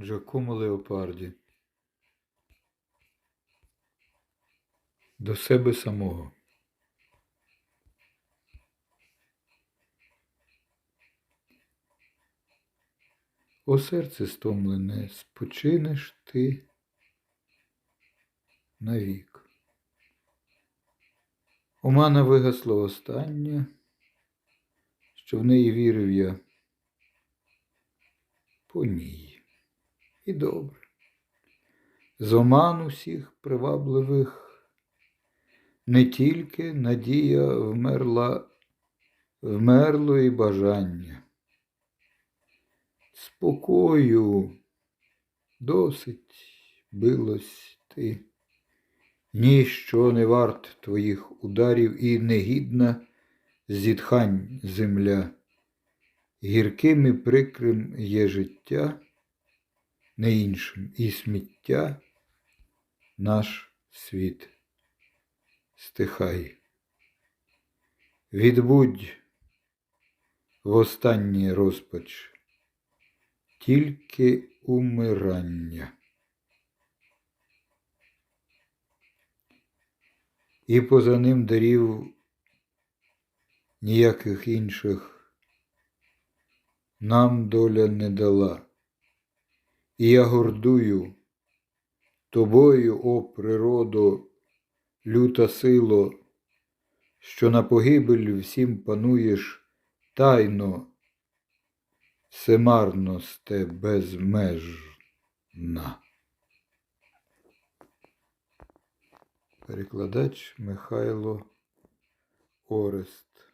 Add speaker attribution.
Speaker 1: Джакомо Леопарді. До себе самого. О серце стомлене, спочинеш ти навік. Омана вигасла останнє, що в неї вірив я по ній. І добре. З оман усіх привабливих не тільки надія вмерла, вмерло і бажання. Спокою досить билось ти, ніщо не варт твоїх ударів і негідна зітхань земля. Гірким і прикрим є життя, не іншим і сміття наш світ. Стихай. Відбудь в останній розпач тільки умирання. І поза ним дарів ніяких інших нам доля не дала. І я гордую тобою, о природо, люта сило, що на погибель всім пануєш тайно, всемарно сте безмежна. Перекладач Михайло Орест